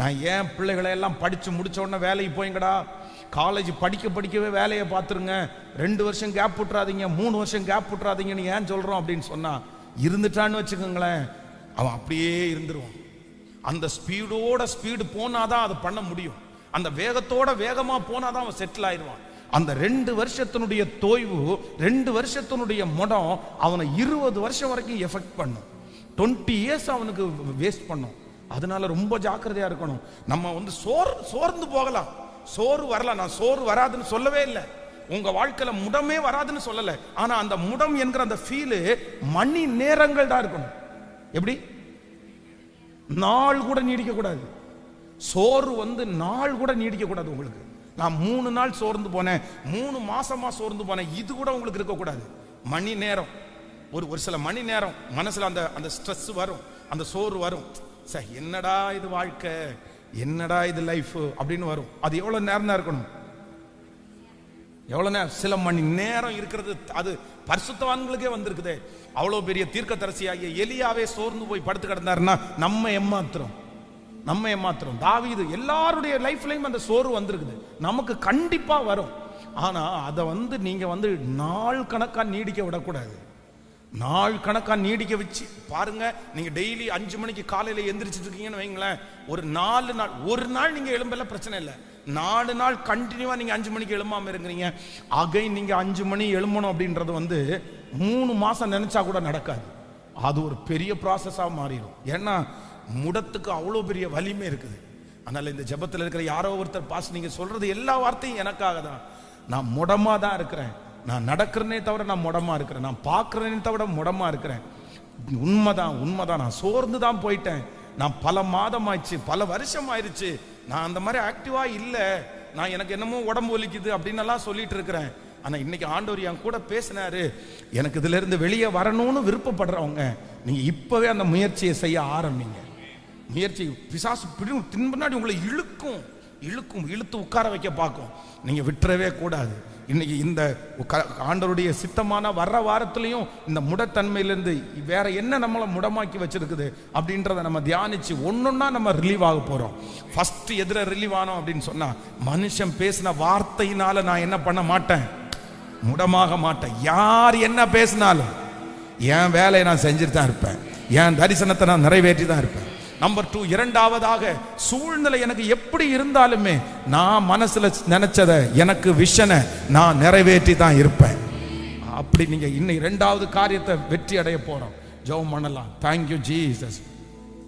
நான் ஏன் பிள்ளைகளை எல்லாம் படித்து முடிச்ச உடனே வேலைக்கு போயிங்கடா? காலேஜ் படிக்க படிக்கவே வேலையை பார்த்துருங்க. ரெண்டு வருஷம் கேப் விட்றாதீங்க மூணு வருஷம் கேப் விட்றாதீங்கன்னு ஏன் சொல்கிறோம் அப்படின்னு சொன்னால் இருந்துட்டான்னு வச்சுக்கோங்களேன் அவன் அப்படியே இருந்துருவான். அந்த ஸ்பீடோட ஸ்பீடு போனாதான் அதை பண்ண முடியும். அந்த வேகத்தோட வேகமாக போனாதான் அவன் செட்டில் ஆயிடுவான். அந்த ரெண்டு வருஷத்தினுடைய தோய்வு ரெண்டு வருஷத்தினுடைய முடம் அவனை இருபது வருஷம் வரைக்கும் எஃபெக்ட் பண்ணும். டுவெண்ட்டி இயர்ஸ் அவனுக்கு வேஸ்ட் பண்ணும். அதனால ரொம்ப ஜாக்கிரதையா இருக்கணும். நம்ம வந்து சோர் சோர்ந்து போகலாம். சோறு வரலாம். நான் சோறு வராதுன்னு சொல்லவே இல்லை. உங்க வாழ்க்கையில முடமே வராதுன்னு சொல்லலை. ஆனா அந்த முடம் என்கிற அந்த ஃபீலு மணி நேரங்கள் தான் இருக்கணும். எப்படி? நாள் கூட நீடிக்க கூடாது. சோறு வந்து நாள் கூட நீடிக்க கூடாது உங்களுக்கு. நான் மூணு நாள் சோர்ந்து போனேன். மூணு மாசமா சோர்ந்து போனேன். இது கூட உங்களுக்கு இருக்கக்கூடாது மணி நேரம். ஒரு ஒரு சில மணி நேரம் மனசுல அந்த அந்த ஸ்ட்ரெஸ் வரும். அந்த சோறு வரும். சார் என்னடா இது வாழ்க்கை? என்னடா இது லைஃப் அப்படின்னு வரும். அது எவ்வளவு நேரம் தான் இருக்கணும்? எவ்வளவு நேரம்? சில மணி நேரம் இருக்கிறது அது பரிசுத்தவான்களுக்கே வந்திருக்குதே. அவ்வளவு பெரிய தீர்க்கதரிசியாகிய எலியாவே சோர்ந்து போய் படுத்து கிடந்தாருன்னா நம்ம ஏமாத்துறோம். நம்ம ஏமாத்துறோம். தாவிது எல்லாருடைய லைஃப்லயும் அந்த சோறு வந்திருக்குது. நமக்கு கண்டிப்பா வரும். ஆனா அதை வந்து நீங்க வந்து நாள் கணக்கா நீடிக்க விடக்கூடாது. நாள் கணக்காக நீடிக்க வச்சு பாருங்க. நீங்க டெய்லி அஞ்சு மணிக்கு காலையில எந்திரிச்சிட்டு இருக்கீங்கன்னு வைங்களேன். ஒரு நாலு நாள் ஒரு நாள் நீங்க எழும்பல பிரச்சனை இல்லை. நாலு நாள் கண்டினியூவா நீங்க அஞ்சு மணிக்கு எழும்பாம இருக்கிறீங்க. அகை நீங்க அஞ்சு மணி எழும்பணும் அப்படின்றது வந்து மூணு மாசம் நினைச்சா கூட நடக்காது. அது ஒரு பெரிய ப்ராசஸாக மாறிடும். ஏன்னா முடத்துக்கு அவ்வளோ பெரிய வலிமை இருக்குது. அதனால இந்த ஜெபத்தில் இருக்கிற யாரோ ஒருத்தர் பாஸ் நீங்க சொல்றது எல்லா வார்த்தையும் எனக்காக தான். நான் முடமா தான் இருக்கிறேன். நான் நடக்கிறேனே தவிர நான் முடமா இருக்கிறேன். நான் பார்க்குறேனே தவிர முடமா இருக்கிறேன். உண்மைதான் உண்மைதான். நான் சோர்ந்து தான் போயிட்டேன். நான் பல மாதம் ஆயிடுச்சு பல வருஷம் ஆயிடுச்சு நான் அந்த மாதிரி ஆக்டிவா இல்லை. நான் எனக்கு என்னமோ உடம்பு ஒலிக்குது அப்படின்னு எல்லாம் சொல்லிட்டு இருக்கிறேன். ஆனா இன்னைக்கு ஆண்டவர் என் கூட பேசினாரு. எனக்கு இதுல இருந்து வெளியே வரணும்னு விருப்பப்படுறவங்க நீங்க இப்பவே அந்த முயற்சியை செய்ய ஆரம்பிங்க. முயற்சி பிசாசு பிடி பின்னாடி உங்களை இழுக்கும். இழுக்கும் இழுத்து உட்கார வைக்க பார்க்கும். நீங்கள் விட்டுறவே கூடாது. இன்னைக்கு இந்த ஆண்டருடைய சித்தமான வர்ற வாரத்திலையும் இந்த முடத்தன்மையிலேருந்து வேற என்ன நம்மளை முடமாக்கி வச்சிருக்குது அப்படின்றத நம்ம தியானிச்சு ஒன்றுன்னா நம்ம ரிலீவ் ஆக போகிறோம் ஃபர்ஸ்ட் எதிர ரிலீவ் ஆனோம் அப்படின்னு சொன்னால் மனுஷன் பேசின வார்த்தையினால நான் என்ன பண்ண மாட்டேன்? முடமாக மாட்டேன். யார் என்ன பேசினாலும் என் வேலையை நான் செஞ்சுட்டு தான் இருப்பேன். என் தரிசனத்தை நான் நிறைவேற்றி தான் இருப்பேன். நம்பர் டூ இரண்டாவதாக சூழ்நிலை எனக்கு எப்படி இருந்தாலுமே நான் மனசுல நினைச்சதை எனக்கு விஷனை நான் நிறைவேற்றி தான் இருப்பேன். அப்படி நீங்க இன்னைக்கு இரண்டாவது காரியத்தை வெற்றி அடைய போறோம். ஜெபம் பண்ணலாம். Thank you Jesus